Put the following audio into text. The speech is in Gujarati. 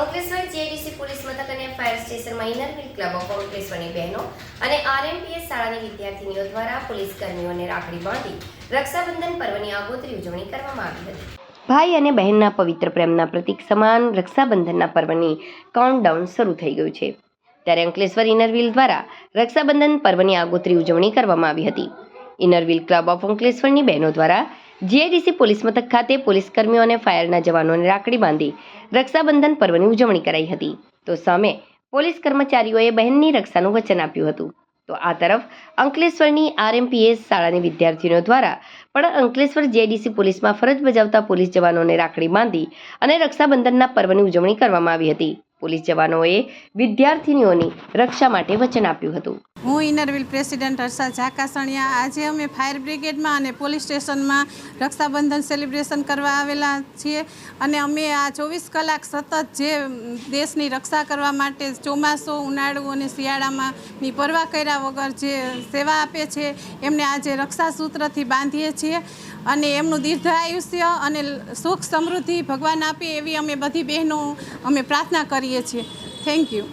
અંકલેશ્વર જીઆઈડીસી પોલીસ મથક અને ફાયર સ્ટેશનમાં મિલ ક્લબ ઓફ અંકલેશ્વરની બહેનો અને આરએમપીએસ શાળાની વિદ્યાર્થીનીઓ દ્વારા પોલીસ કર્મીઓને રાખડી બાંધી રક્ષાબંધન પર્વની આગોતરી ઉજવણી કરવામાં આવી હતી. ભાઈ અને બહેનના પવિત્ર પ્રેમના પ્રતીક સમાન રક્ષાબંધનના પર્વની કાઉન્ટડાઉન શરૂ થઈ ગયું છે. ત્યારે અંકલેશ્વર ઇનરવિલ દ્વારા રક્ષાબંધન પર્વની આગોતરી ઉજવણી કરવામાં આવી હતી. ઇનરવિલ ક્લબ ઓફ અંકલેશ્વરની બહેનો દ્વારા જીઆઈડીસી પોલીસ મથક ખાતે પોલીસ કર્મીઓ અને ફાયરના જવાનોને રાખડી બાંધી રક્ષાબંધન પર્વની ઉજવણી કરાઈ હતી. તો સામે પોલીસ કર્મચારીઓએ બહેનની રક્ષાનું વચન આપ્યું હતું. તો આ તરફ અંકલેશ્વરની આરએમપીએસ શાળાની વિદ્યાર્થીઓ દ્વારા પણ અંકલેશ્વર જેડીસી પોલીસમાં ફરજ બજાવતા પોલીસ જવાનોને રાખડી બાંધી અને રક્ષાબંધનના પર્વની ઉજવણી કરવામાં આવી હતી. પોલીસ જવાનોએ વિદ્યાર્થીનીઓની રક્ષા માટે વચન આપ્યું હતું. હું ઇનરવિલ પ્રેસિડેન્ટ હર્ષા ઝાકાસણિયા. આજે અમે ફાયર બ્રિગેડમાં અને પોલીસ સ્ટેશનમાં રક્ષાબંધન સેલિબ્રેશન કરવા આવેલા છીએ અને અમે આ ચોવીસ કલાક સતત જે દેશની રક્ષા કરવા માટે ચોમાસું, ઉનાળુ અને શિયાળામાં ની પરવા કર્યા વગર જે સેવા આપે છે, એમને આજે રક્ષાસૂત્રથી બાંધીએ છીએ અને એમનું દીર્ઘાયુષ્ય અને સુખ સમૃદ્ધિ ભગવાન આપે એવી અમે બધી બહેનો અમે પ્રાર્થના કરીએ છીએ. Thank you